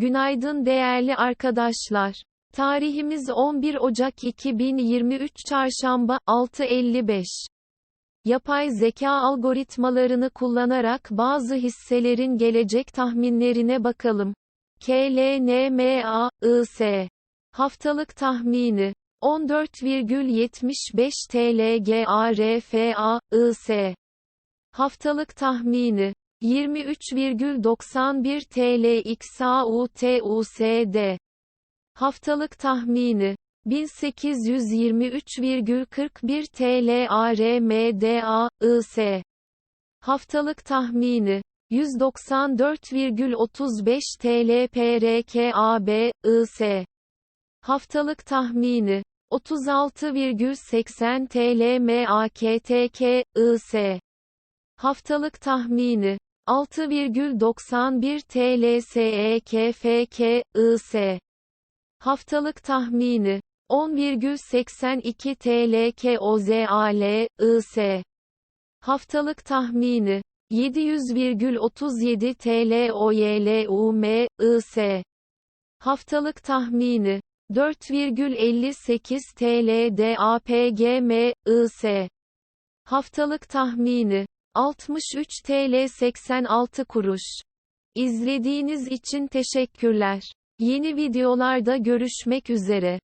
Günaydın değerli arkadaşlar. Tarihimiz 11 Ocak 2023 Çarşamba 6.55. Yapay zeka algoritmalarını kullanarak bazı hisselerin gelecek tahminlerine bakalım. KLNMAIS Haftalık tahmini 14,75 TL GARFAIS Haftalık tahmini 23,91 TL XAUTUSD Haftalık tahmini 1823,41 TL ARMDAIS Haftalık tahmini 194,35 TL PRKABIS Haftalık tahmini 36,80 TL MAKTKIS Haftalık tahmini 6,91 TL SEKFKIS Haftalık tahmini 10,82 TL KOZALIS Haftalık tahmini 700,37 TL OYLUMIS Haftalık tahmini 4,58 TL DAPGMIS Haftalık tahmini 63 TL 86 kuruş. İzlediğiniz için teşekkürler. Yeni videolarda görüşmek üzere.